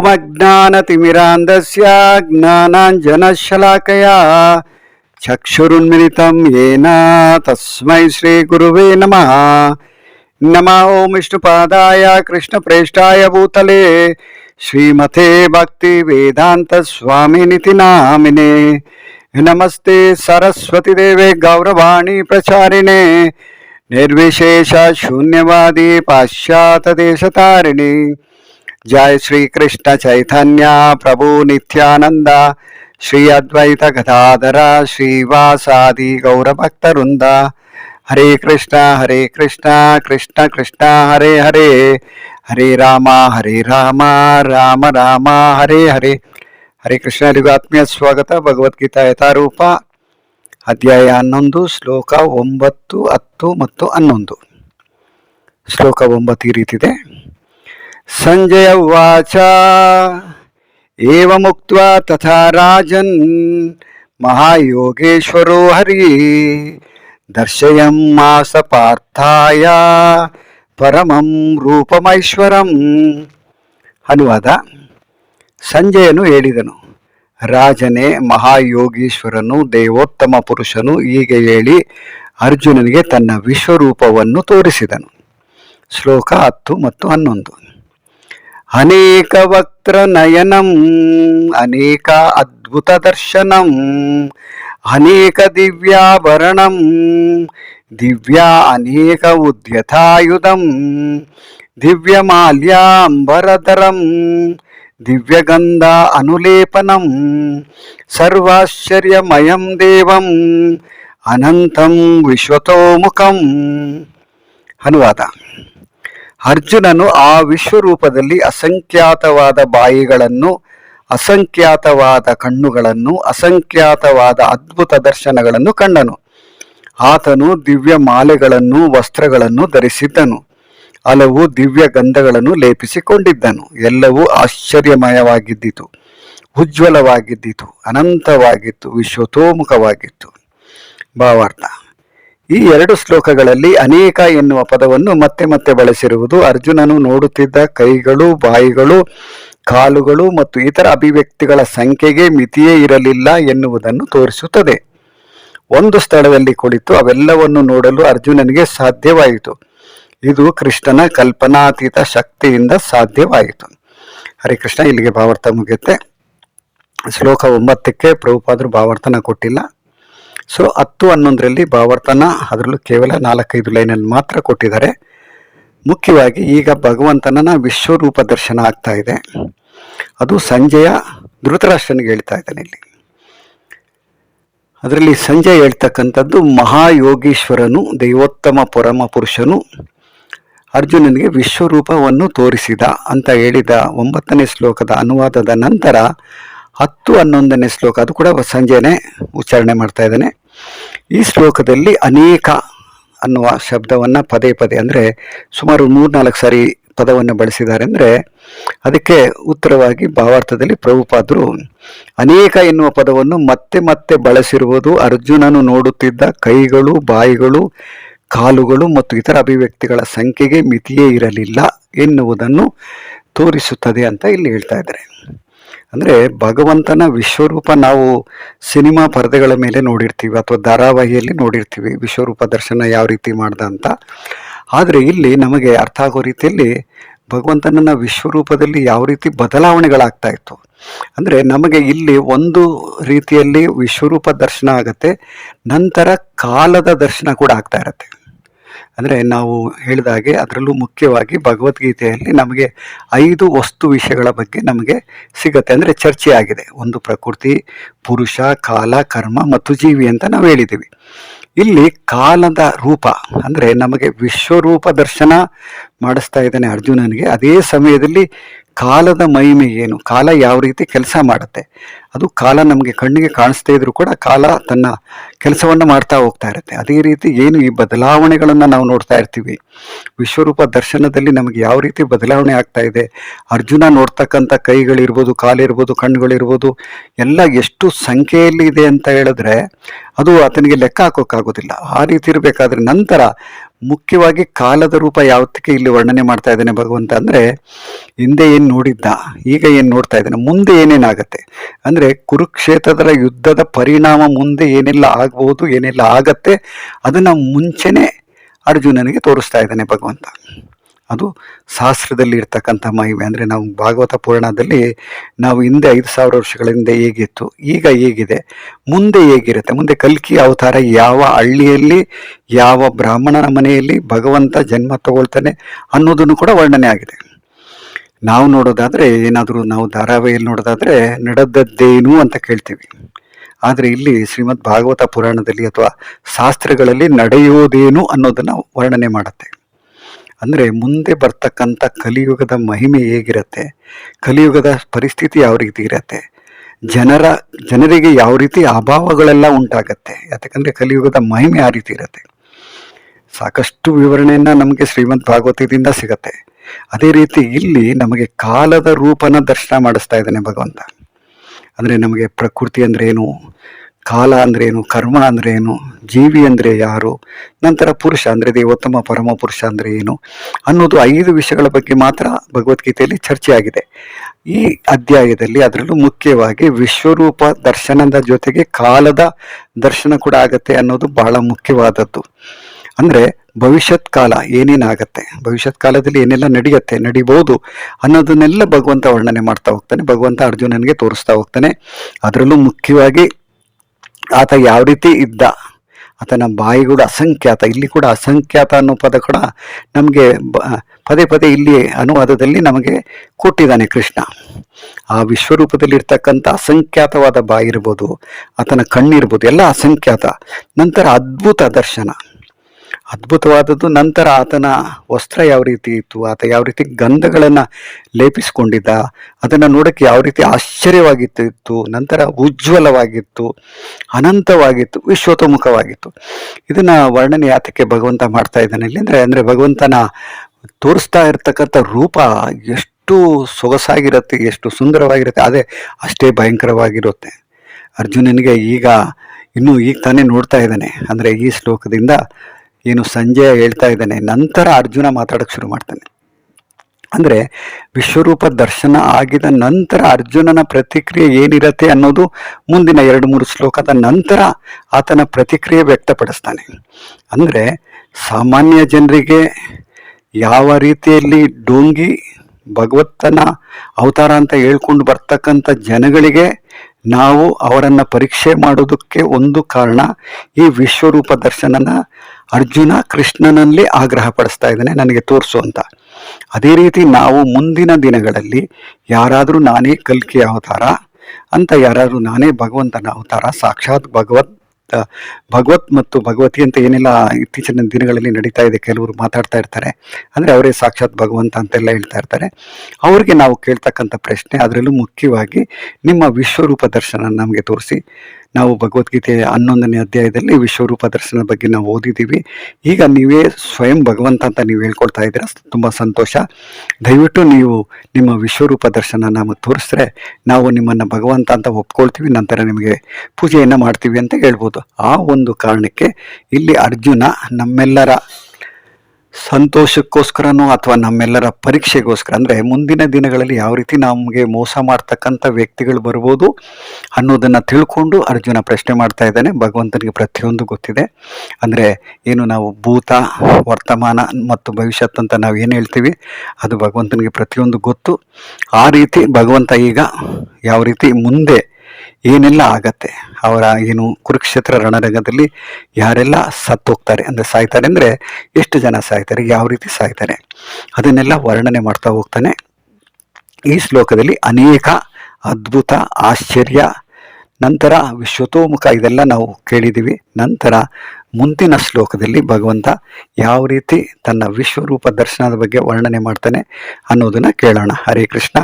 ఓమజ్ఞానతిమిరాంధ్య జ్ఞానాంజనశలాకయా చక్షురున్మిలితం ఏన తస్మై శ్రీగురువే నమ. నమ ఓం విష్ణుపాదాయ కృష్ణప్రేష్టాయ భూతలే. శ్రీమతే భక్తి వేదాంత స్వామినితి నామినే. నమస్తే సరస్వతిదేవే గౌరవాణి ప్రచారిణే. నిర్విశేష శూన్యవాది పాశ్చాత్తదేశతారిణి जय श्री कृष्ण चैतन्य प्रभु नित्यानंद श्री अद्वैत गदाधर श्रीवासादि गौरभक्तवृंद हरे कृष्ण हरे कृष्ण कृष्ण कृष्ण हरे हरे ಹರೇ ರಾಮ ಹರೇ ರಾಮ ರಾಮ ರಾಮ ಹರೇ ಹರೇ ಹರೇ ಕೃಷ್ಣ ಎಲ್ಲರಿಗೂ ಆತ್ಮೀಯ ಸ್ವಾಗತ ಭಗವದ್ಗೀತಾ ಯಥಾರೂಪ ಅಧ್ಯಾಯ ಹನ್ನೊಂದು ಶ್ಲೋಕ ಒಂಬತ್ತು ಹತ್ತು ಮತ್ತು ಹನ್ನೊಂದು ಶ್ಲೋಕ ಒಂಬತ್ತು ಈ ರೀತಿದೆ ಸಂಜಯ ಉಚ ಏವಮುಕ್ತ್ವಾ ತಥಾ ರಾಜನ್ ಮಹಾಯೋಗೇಶ್ವರೋ ಹರಿ. ದರ್ಶಯಂ ಮಾಸ ಪಾರ್ಥಾಯ ಪರಮಂ ರೂಪಮೈಶ್ವರಂ. ಅನುವಾದ ಸಂಜಯನು ಹೇಳಿದನು. ರಾಜನೇ ಮಹಾಯೋಗೀಶ್ವರನು, ದೇವೋತ್ತಮ ಪುರುಷನು ಹೀಗೆ ಹೇಳಿ ಅರ್ಜುನನಿಗೆ ತನ್ನ ವಿಶ್ವರೂಪವನ್ನು ತೋರಿಸಿದನು. ಶ್ಲೋಕ ಹತ್ತು ಮತ್ತು ಹನ್ನೊಂದು. ಅನೇಕ ವಕ್ರ ನಯನಂ ಅನೇಕ ಅದ್ಭುತ ದರ್ಶನಂ ಅನೇಕ ದಿವ್ಯಾಭರಣಂ ದಿವ್ಯ ಅನೇಕ ಉದ್ಯತಾಯುಧಂ ದಿವ್ಯಮಾಲ್ಯಾಂಬರಧರಂ ದಿವ್ಯಗಂಧ ಅನುಲೇಪನಂ ಸರ್ವಾಶ್ಚರ್ಯಮಯಂ ದೇವಂ ಅನಂತಂ ವಿಶ್ವತೋಮುಖಂ ಅನುವಾದ ಅರ್ಜುನನು ಆ ವಿಶ್ವರೂಪದಲ್ಲಿ ಅಸಂಖ್ಯಾತವಾದ ಬಾಯಿಗಳನ್ನು, ಅಸಂಖ್ಯಾತವಾದ ಕಣ್ಣುಗಳನ್ನು, ಅಸಂಖ್ಯಾತವಾದ ಅದ್ಭುತ ದರ್ಶನಗಳನ್ನು ಕಂಡನು. ಆತನು ದಿವ್ಯ ಮಾಲೆಗಳನ್ನು ವಸ್ತ್ರಗಳನ್ನು ಧರಿಸಿದ್ದನು. ಹಲವು ದಿವ್ಯ ಗಂಧಗಳನ್ನು ಲೇಪಿಸಿಕೊಂಡಿದ್ದನು. ಎಲ್ಲವೂ ಆಶ್ಚರ್ಯಮಯವಾಗಿದ್ದಿತು, ಉಜ್ವಲವಾಗಿದ್ದಿತು, ಅನಂತವಾಗಿತ್ತು, ವಿಶ್ವತೋಮುಖವಾಗಿತ್ತು. ಭಾವಾರ್ಥ. ಈ ಎರಡು ಶ್ಲೋಕಗಳಲ್ಲಿ ಅನೇಕ ಎನ್ನುವ ಪದವನ್ನು ಮತ್ತೆ ಮತ್ತೆ ಬಳಸಿರುವುದು. ಅರ್ಜುನನು ನೋಡುತ್ತಿದ್ದ ಕೈಗಳು, ಬಾಯಿಗಳು, ಕಾಲುಗಳು ಮತ್ತು ಇತರ ಅಭಿವ್ಯಕ್ತಿಗಳ ಸಂಖ್ಯೆಗೆ ಮಿತಿಯೇ ಇರಲಿಲ್ಲ ಎನ್ನುವುದನ್ನು ತೋರಿಸುತ್ತದೆ. ಒಂದು ಸ್ಥಳದಲ್ಲಿ ಕುಳಿತು ಅವೆಲ್ಲವನ್ನು ನೋಡಲು ಅರ್ಜುನನಿಗೆ ಸಾಧ್ಯವಾಯಿತು. ಇದು ಕೃಷ್ಣನ ಕಲ್ಪನಾತೀತ ಶಕ್ತಿಯಿಂದ ಸಾಧ್ಯವಾಯಿತು. ಹರಿಕೃಷ್ಣ ಇಲ್ಲಿಗೆ ಭಾವಾರ್ಥ ಮುಗಿಯುತ್ತೆ. ಶ್ಲೋಕ ಒಂಬತ್ತಕ್ಕೆ ಪ್ರಭುಪಾದರು ಭಾವಾರ್ಥನ ಕೊಟ್ಟಿಲ್ಲ. ಸೊ ಹತ್ತು ಹನ್ನೊಂದರಲ್ಲಿ ಭಾವಾರ್ಥನ ಅದರಲ್ಲೂ ಕೇವಲ ನಾಲ್ಕೈದು ಲೈನಲ್ಲಿ ಮಾತ್ರ ಕೊಟ್ಟಿದ್ದಾರೆ. ಮುಖ್ಯವಾಗಿ ಈಗ ಭಗವಂತನ ವಿಶ್ವರೂಪ ದರ್ಶನ ಆಗ್ತಾ ಇದೆ. ಅದು ಸಂಜೆಯ ಧೃತರಾಷ್ಟ್ರನಿಗೆ ಹೇಳ್ತಾ ಇದ್ದಾನೆ ಇಲ್ಲಿ. ಅದರಲ್ಲಿ ಸಂಜೆ ಹೇಳ್ತಕ್ಕಂಥದ್ದು ಮಹಾಯೋಗೀಶ್ವರನು, ದೈವೋತ್ತಮ ಪರಮ ಪುರುಷನು ಅರ್ಜುನನಿಗೆ ವಿಶ್ವರೂಪವನ್ನು ತೋರಿಸಿದ ಅಂತ ಹೇಳಿದ ಒಂಬತ್ತನೇ ಶ್ಲೋಕದ ಅನುವಾದದ ನಂತರ ಹತ್ತು ಹನ್ನೊಂದನೇ ಶ್ಲೋಕ, ಅದು ಕೂಡ ಸಂಜೆನೇ ಉಚ್ಚಾರಣೆ ಮಾಡ್ತಾ ಇದ್ದಾನೆ. ಈ ಶ್ಲೋಕದಲ್ಲಿ ಅನೇಕ ಅನ್ನುವ ಶಬ್ದವನ್ನು ಪದೇ ಪದೇ ಅಂದರೆ ಸುಮಾರು ಮೂರ್ನಾಲ್ಕು ಸಾರಿ ಪದವನ್ನು ಬಳಸಿದ್ದಾರೆ ಅಂದರೆ ಅದಕ್ಕೆ ಉತ್ತರವಾಗಿ ಭಾವಾರ್ಥದಲ್ಲಿ ಪ್ರಭುಪಾದರು, ಅನೇಕ ಎನ್ನುವ ಪದವನ್ನು ಮತ್ತೆ ಮತ್ತೆ ಬಳಸಿರುವುದು ಅರ್ಜುನನು ನೋಡುತ್ತಿದ್ದ ಕೈಗಳು, ಬಾಯಿಗಳು, ಕಾಲುಗಳು ಮತ್ತು ಇತರ ಅಭಿವ್ಯಕ್ತಿಗಳ ಸಂಖ್ಯೆಗೆ ಮಿತಿಯೇ ಇರಲಿಲ್ಲ ಎನ್ನುವುದನ್ನು ತೋರಿಸುತ್ತದೆ ಅಂತ ಇಲ್ಲಿ ಹೇಳ್ತಾ ಇದ್ದಾರೆ. ಅಂದರೆ ಭಗವಂತನ ವಿಶ್ವರೂಪ ನಾವು ಸಿನಿಮಾ ಪರದೆಗಳ ಮೇಲೆ ನೋಡಿರ್ತೀವಿ ಅಥವಾ ಧಾರಾವಾಹಿಯಲ್ಲಿ ನೋಡಿರ್ತೀವಿ. ವಿಶ್ವರೂಪ ದರ್ಶನ ಯಾವ ರೀತಿ ಮಾಡ್ದ ಅಂತ. ಆದರೆ ಇಲ್ಲಿ ನಮಗೆ ಅರ್ಥ ಆಗೋ ರೀತಿಯಲ್ಲಿ ಭಗವಂತನನ್ನ ವಿಶ್ವರೂಪದಲ್ಲಿ ಯಾವ ರೀತಿ ಬದಲಾವಣೆಗಳಾಗ್ತಾ ಇತ್ತು. ಅಂದರೆ ನಮಗೆ ಇಲ್ಲಿ ಒಂದು ರೀತಿಯಲ್ಲಿ ವಿಶ್ವರೂಪ ದರ್ಶನ ಆಗುತ್ತೆ, ನಂತರ ಕಾಲದ ದರ್ಶನ ಕೂಡ ಆಗ್ತಾ ಇರುತ್ತೆ. ಅಂದರೆ ನಾವು ಹೇಳಿದ ಹಾಗೆ ಅದರಲ್ಲೂ ಮುಖ್ಯವಾಗಿ ಭಗವದ್ಗೀತೆಯಲ್ಲಿ ನಮಗೆ ಐದು ವಸ್ತು ವಿಷಯಗಳ ಬಗ್ಗೆ ನಮಗೆ ಸಿಗತ್ತೆ. ಅಂದರೆ ಚರ್ಚೆ ಆಗಿದೆ ಒಂದು ಪ್ರಕೃತಿ, ಪುರುಷ, ಕಾಲ, ಕರ್ಮ ಮತ್ತು ಜೀವಿ ಅಂತ ನಾವು ಹೇಳಿದ್ದೀವಿ. ಇಲ್ಲಿ ಕಾಲದ ರೂಪ, ಅಂದರೆ ನಮಗೆ ವಿಶ್ವರೂಪ ದರ್ಶನ ಮಾಡಿಸ್ತಾ ಇದ್ದಾನೆ ಅರ್ಜುನನಿಗೆ. ಅದೇ ಸಮಯದಲ್ಲಿ ಕಾಲದ ಮಹಿಮೆ ಏನು? ಕಾಲ ಯಾವ ರೀತಿ ಕೆಲಸ ಮಾಡುತ್ತೆ? ಅದು ಕಾಲ ನಮಗೆ ಕಣ್ಣಿಗೆ ಕಾಣಿಸ್ತಾ ಇದ್ರೂ ಕೂಡ ಕಾಲ ತನ್ನ ಕೆಲಸವನ್ನು ಮಾಡ್ತಾ ಹೋಗ್ತಾ ಇರುತ್ತೆ. ಅದೇ ರೀತಿ ಏನು ಈ ಬದಲಾವಣೆಗಳನ್ನು ನಾವು ನೋಡ್ತಾ ಇರ್ತೀವಿ. ವಿಶ್ವರೂಪ ದರ್ಶನದಲ್ಲಿ ನಮಗೆ ಯಾವ ರೀತಿ ಬದಲಾವಣೆ ಆಗ್ತಾ ಇದೆ? ಅರ್ಜುನ ನೋಡ್ತಕ್ಕಂಥ ಕೈಗಳಿರ್ಬೋದು, ಕಾಲಿರ್ಬೋದು, ಕಣ್ಣುಗಳಿರ್ಬೋದು, ಎಲ್ಲ ಎಷ್ಟು ಸಂಖ್ಯೆಯಲ್ಲಿ ಇದೆ ಅಂತ ಹೇಳಿದ್ರೆ ಅದು ಆತನಿಗೆ ಲೆಕ್ಕ ಹಾಕೋಕ್ಕಾಗೋದಿಲ್ಲ. ಆ ರೀತಿ ಇರಬೇಕಾದ್ರೆ ನಂತರ ಮುಖ್ಯವಾಗಿ ಕಾಲದ ರೂಪ ಯಾವತ್ತಕ್ಕೆ ಇಲ್ಲಿ ವರ್ಣನೆ ಮಾಡ್ತಾ ಇದ್ದಾನೆ ಭಗವಂತ ಅಂದ್ರೆ, ಹಿಂದೆ ಏನು ನೋಡಿದ್ದ, ಈಗ ಏನು ನೋಡ್ತಾ ಇದ್ದಾನೆ, ಮುಂದೆ ಏನೇನಾಗತ್ತೆ ಅಂದ್ರೆ ಕುರುಕ್ಷೇತ್ರದ ಯುದ್ಧದ ಪರಿಣಾಮ ಮುಂದೆ ಏನೆಲ್ಲ ಆಗಬಹುದು ಏನೆಲ್ಲ ಆಗತ್ತೆ, ಅದನ್ನ ಮುಂಚೆನೆ ಅರ್ಜುನನಿಗೆ ತೋರಿಸ್ತಾ ಇದ್ದಾನೆ ಭಗವಂತ. ಅದು ಶಾಸ್ತ್ರದಲ್ಲಿ ಇರ್ತಕ್ಕಂಥ ಮಹಿಮೆ. ಅಂದರೆ ನಾವು ಭಾಗವತ ಪುರಾಣದಲ್ಲಿ ನಾವು ಹಿಂದೆ ಐದು ಸಾವಿರ ವರ್ಷಗಳ ಹಿಂದೆ ಹೇಗಿತ್ತು, ಈಗ ಹೇಗಿದೆ, ಮುಂದೆ ಹೇಗಿರುತ್ತೆ, ಮುಂದೆ ಕಲ್ಕಿ ಅವತಾರ ಯಾವ ಹಳ್ಳಿಯಲ್ಲಿ, ಯಾವ ಬ್ರಾಹ್ಮಣನ ಮನೆಯಲ್ಲಿ ಭಗವಂತ ಜನ್ಮ ತಗೊಳ್ತಾನೆ ಅನ್ನೋದನ್ನು ಕೂಡ ವರ್ಣನೆ ಆಗಿದೆ. ನಾವು ನೋಡೋದಾದರೆ ಏನಾದರೂ ನಾವು ಧಾರಾವಾಹಿಯಲ್ಲಿ ನೋಡೋದಾದರೆ ನಡೆದದ್ದೇನು ಅಂತ ಕೇಳ್ತೀವಿ. ಆದರೆ ಇಲ್ಲಿ ಶ್ರೀಮದ್ ಭಾಗವತ ಪುರಾಣದಲ್ಲಿ ಅಥವಾ ಶಾಸ್ತ್ರಗಳಲ್ಲಿ ನಡೆಯೋದೇನು ಅನ್ನೋದನ್ನು ವರ್ಣನೆ ಮಾಡುತ್ತೆ. ಅಂದರೆ ಮುಂದೆ ಬರ್ತಕ್ಕಂಥ ಕಲಿಯುಗದ ಮಹಿಮೆ ಹೇಗಿರುತ್ತೆ? ಕಲಿಯುಗದ ಪರಿಸ್ಥಿತಿ ಯಾವ ರೀತಿ ಇರತ್ತೆ? ಜನರ, ಜನರಿಗೆ ಯಾವ ರೀತಿ ಅಭಾವಗಳೆಲ್ಲ ಉಂಟಾಗತ್ತೆ? ಯಾಕಂದರೆ ಕಲಿಯುಗದ ಮಹಿಮೆ ಆ ರೀತಿ ಇರುತ್ತೆ. ಸಾಕಷ್ಟು ವಿವರಣೆಯನ್ನು ನಮಗೆ ಶ್ರೀಮಂತ ಭಾಗವತದಿಂದ ಸಿಗತ್ತೆ. ಅದೇ ರೀತಿ ಇಲ್ಲಿ ನಮಗೆ ಕಾಲದ ರೂಪನ ದರ್ಶನ ಮಾಡಿಸ್ತಾ ಇದ್ದಾನೆ ಭಗವಂತ. ಅಂದರೆ ನಮಗೆ ಪ್ರಕೃತಿ ಅಂದರೆ ಏನು? ಕಾಲ ಅಂದ್ರೆ ಏನು ಕರ್ಮ ಅಂದ್ರೆ ಏನು ಜೀವಿ ಅಂದ್ರೆ ಯಾರು, ನಂತರ ಪುರುಷ ಅಂದ್ರೆ ದೇವೋತ್ತಮ, ಪರಮ ಪುರುಷ ಅಂದ್ರೆ ಏನು ಅನ್ನೋದು ಐದು ವಿಷಯಗಳ ಬಗ್ಗೆ ಮಾತ್ರ ಭಗವದ್ಗೀತೆಯಲ್ಲಿ ಚರ್ಚೆಯಾಗಿದೆ. ಈ ಅಧ್ಯಾಯದಲ್ಲಿ ಅದರಲ್ಲೂ ಮುಖ್ಯವಾಗಿ ವಿಶ್ವರೂಪ ದರ್ಶನದ ಜೊತೆಗೆ ಕಾಲದ ದರ್ಶನ ಕೂಡ ಆಗತ್ತೆ ಅನ್ನೋದು ಬಹಳ ಮುಖ್ಯವಾದದ್ದು. ಅಂದ್ರೆ ಭವಿಷ್ಯತ್ ಕಾಲ ಏನೇನಾಗತ್ತೆ ಭವಿಷ್ಯತ್ ಕಾಲದಲ್ಲಿ ಏನೆಲ್ಲ ನಡೆಯುತ್ತೆ ನಡಿಬಹುದು ಅನ್ನೋದನ್ನೆಲ್ಲ ಭಗವಂತ ವರ್ಣನೆ ಮಾಡ್ತಾ ಹೋಗ್ತಾನೆ, ಭಗವಂತ ಅರ್ಜುನನಿಗೆ ತೋರಿಸ್ತಾ ಹೋಗ್ತಾನೆ. ಅದರಲ್ಲೂ ಮುಖ್ಯವಾಗಿ ಆತ ಯಾವ ರೀತಿ ಇದ್ದ? ಆತನ ಬಾಯಿ ಕೂಡ ಅಸಂಖ್ಯಾತ, ಇಲ್ಲಿ ಕೂಡ ಅಸಂಖ್ಯಾತ ಅನ್ನೋ ಪದ ಕೂಡ ನಮಗೆ ಪದೇ ಪದೇ ಇಲ್ಲಿ ಅನುವಾದದಲ್ಲಿ ನಮಗೆ ಕೊಟ್ಟಿದ್ದಾನೆ ಕೃಷ್ಣ. ಆ ವಿಶ್ವರೂಪದಲ್ಲಿರ್ತಕ್ಕಂಥ ಅಸಂಖ್ಯಾತವಾದ ಬಾಯಿ ಇರ್ಬೋದು, ಆತನ ಕಣ್ಣಿರ್ಬೋದು, ಎಲ್ಲ ಅಸಂಖ್ಯಾತ. ನಂತರ ಅದ್ಭುತ ದರ್ಶನ. ಅದ್ಭುತವಾದದ್ದು. ನಂತರ ಆತನ ವಸ್ತ್ರ ಯಾವ ರೀತಿ ಇತ್ತು, ಆತ ಯಾವ ರೀತಿ ಗಂಧಗಳನ್ನು ಲೇಪಿಸಿಕೊಂಡಿದ್ದ, ಅದನ್ನು ನೋಡೋಕ್ಕೆ ಯಾವ ರೀತಿ ಆಶ್ಚರ್ಯವಾಗಿತ್ತು, ನಂತರ ಉಜ್ವಲವಾಗಿತ್ತು, ಅನಂತವಾಗಿತ್ತು, ವಿಶ್ವತೋಮುಖವಾಗಿತ್ತು. ಇದನ್ನ ವರ್ಣನೆ ಯಾತಕ್ಕೆ ಭಗವಂತ ಮಾಡ್ತಾ ಇದ್ದಾನೆ. ಇಲ್ಲಿ ಅಂದರೆ ಅಂದರೆ ಭಗವಂತನ ತೋರಿಸ್ತಾ ಇರತಕ್ಕಂಥ ರೂಪ ಎಷ್ಟು ಸೊಗಸಾಗಿರುತ್ತೆ, ಎಷ್ಟು ಸುಂದರವಾಗಿರುತ್ತೆ, ಅದೇ ಅಷ್ಟೇ ಭಯಂಕರವಾಗಿರುತ್ತೆ. ಅರ್ಜುನನಿಗೆ ಈಗ ಇನ್ನು ಈಗ ತಾನೇ ನೋಡ್ತಾ ಇದ್ದಾನೆ. ಅಂದರೆ ಈ ಶ್ಲೋಕದಿಂದ ಏನು ಸಂಜಯ ಹೇಳ್ತಾ ಇದ್ದಾನೆ, ನಂತರ ಅರ್ಜುನ ಮಾತಾಡಕ್ಕೆ ಶುರು ಮಾಡ್ತಾನೆ. ಅಂದರೆ ವಿಶ್ವರೂಪ ದರ್ಶನ ಆಗಿದ ನಂತರ ಅರ್ಜುನನ ಪ್ರತಿಕ್ರಿಯೆ ಏನಿರತ್ತೆ ಅನ್ನೋದು ಮುಂದಿನ ಎರಡು ಮೂರು ಶ್ಲೋಕದ ನಂತರ ಆತನ ಪ್ರತಿಕ್ರಿಯೆ ವ್ಯಕ್ತಪಡಿಸ್ತಾನೆ. ಅಂದರೆ ಸಾಮಾನ್ಯ ಜನರಿಗೆ ಯಾವ ರೀತಿಯಲ್ಲಿ ಡೋಂಗಿ ಭಗವತ್ತನ ಅವತಾರ ಅಂತ ಹೇಳ್ಕೊಂಡು ಬರ್ತಕ್ಕಂಥ ಜನಗಳಿಗೆ ನಾವು ಅವರನ್ನು ಪರೀಕ್ಷೆ ಮಾಡೋದಕ್ಕೆ ಒಂದು ಕಾರಣ ಈ ವಿಶ್ವರೂಪ ದರ್ಶನನ ಅರ್ಜುನ ಕೃಷ್ಣನಲ್ಲಿ ಆಗ್ರಹ ಪಡಿಸ್ತಾ ಇದ್ದಾನೆ, ನನಗೆ ತೋರಿಸು ಅಂತ. ಅದೇ ರೀತಿ ನಾವು ಮುಂದಿನ ದಿನಗಳಲ್ಲಿ ಯಾರಾದರೂ ನಾನೇ ಕಲ್ಕಿ ಅವತಾರ ಅಂತ ಯಾರಾದರೂ ನಾನೇ ಭಗವಂತನ ಅವತಾರ, ಸಾಕ್ಷಾತ್ ಭಗವತ್ ಭಗವತ್ ಮತ್ತು ಭಗವತಿ ಅಂತ ಏನೆಲ್ಲ, ಇತ್ತೀಚಿನ ದಿನಗಳಲ್ಲಿ ನಡೀತಾ ಇದೆ, ಕೆಲವರು ಮಾತಾಡ್ತಾ ಇರ್ತಾರೆ. ಅಂದರೆ ಅವರೇ ಸಾಕ್ಷಾತ್ ಭಗವಂತ ಅಂತೆಲ್ಲ ಹೇಳ್ತಾ ಇರ್ತಾರೆ. ಅವರಿಗೆ ನಾವು ಕೇಳ್ತಕ್ಕಂಥ ಪ್ರಶ್ನೆ ಅದರಲ್ಲೂ ಮುಖ್ಯವಾಗಿ ನಿಮ್ಮ ವಿಶ್ವರೂಪ ದರ್ಶನ ನಮಗೆ ತೋರಿಸಿ. ನಾವು ಭಗವದ್ಗೀತೆ ಹನ್ನೊಂದನೇ ಅಧ್ಯಾಯದಲ್ಲಿ ವಿಶ್ವರೂಪ ದರ್ಶನದ ಬಗ್ಗೆ ನಾವು ಓದಿದ್ದೀವಿ. ಈಗ ನೀವೇ ಸ್ವಯಂ ಭಗವಂತ ಅಂತ ನೀವು ಹೇಳ್ಕೊಳ್ತಾ ಇದ್ದೀರ, ತುಂಬ ಸಂತೋಷ. ದಯವಿಟ್ಟು ನೀವು ನಿಮ್ಮ ವಿಶ್ವರೂಪ ದರ್ಶನ ನಮಗೆ ತೋರಿಸಿದ್ರೆ ನಾವು ನಿಮ್ಮನ್ನು ಭಗವಂತ ಅಂತ ಒಪ್ಕೊಳ್ತೀವಿ, ನಂತರ ನಿಮಗೆ ಪೂಜೆಯನ್ನು ಮಾಡ್ತೀವಿ ಅಂತ ಹೇಳ್ಬೋದು. ಆ ಒಂದು ಕಾರಣಕ್ಕೆ ಇಲ್ಲಿ ಅರ್ಜುನ ನಮ್ಮೆಲ್ಲರ ಸಂತೋಷಕ್ಕೋಸ್ಕರನೋ ಅಥವಾ ನಮ್ಮೆಲ್ಲರ ಪರೀಕ್ಷೆಗೋಸ್ಕರ, ಅಂದರೆ ಮುಂದಿನ ದಿನಗಳಲ್ಲಿ ಯಾವ ರೀತಿ ನಮಗೆ ಮೋಸ ಮಾಡ್ತಕ್ಕಂಥ ವ್ಯಕ್ತಿಗಳು ಬರ್ಬೋದು ಅನ್ನೋದನ್ನು ತಿಳ್ಕೊಂಡು ಅರ್ಜುನ ಪ್ರಶ್ನೆ ಮಾಡ್ತಾ ಇದ್ದಾನೆ. ಭಗವಂತನಿಗೆ ಪ್ರತಿಯೊಂದು ಗೊತ್ತಿದೆ. ಅಂದರೆ ಏನು ನಾವು ಭೂತ, ವರ್ತಮಾನ ಮತ್ತು ಭವಿಷ್ಯತ್ ಅಂತ ನಾವು ಏನು ಹೇಳ್ತೀವಿ, ಅದು ಭಗವಂತನಿಗೆ ಪ್ರತಿಯೊಂದು ಗೊತ್ತು. ಆ ರೀತಿ ಭಗವಂತ ಈಗ ಯಾವ ರೀತಿ ಮುಂದೆ ಏನೆಲ್ಲ ಆಗತ್ತೆ? ಅವರ ಏನು ಕುರುಕ್ಷೇತ್ರ ರಣರಂಗದಲ್ಲಿ ಯಾರೆಲ್ಲ ಸತ್ತೋಗ್ತಾರೆ ಅಂದರೆ ಸಾಯ್ತಾರೆ ಅಂದರೆ ಎಷ್ಟು ಜನ ಸಾಯ್ತಾರೆ, ಯಾವ ರೀತಿ ಸಾಯ್ತಾರೆ? ಅದನ್ನೆಲ್ಲ ವರ್ಣನೆ ಮಾಡ್ತಾ ಹೋಗ್ತಾನೆ. ಈ ಶ್ಲೋಕದಲ್ಲಿ ಅನೇಕ ಅದ್ಭುತ, ಆಶ್ಚರ್ಯ, ನಂತರ ವಿಶ್ವತೋಮುಖ ಇದೆಲ್ಲ ನಾವು ಕೇಳಿದ್ದೀವಿ. ನಂತರ ಮುಂದಿನ ಶ್ಲೋಕದಲ್ಲಿ ಭಗವಂತ ಯಾವ ರೀತಿ ತನ್ನ ವಿಶ್ವರೂಪ ದರ್ಶನದ ಬಗ್ಗೆ ವರ್ಣನೆ ಮಾಡ್ತಾನೆ ಅನ್ನೋದನ್ನು ಕೇಳೋಣ. ಹರೇ ಕೃಷ್ಣ.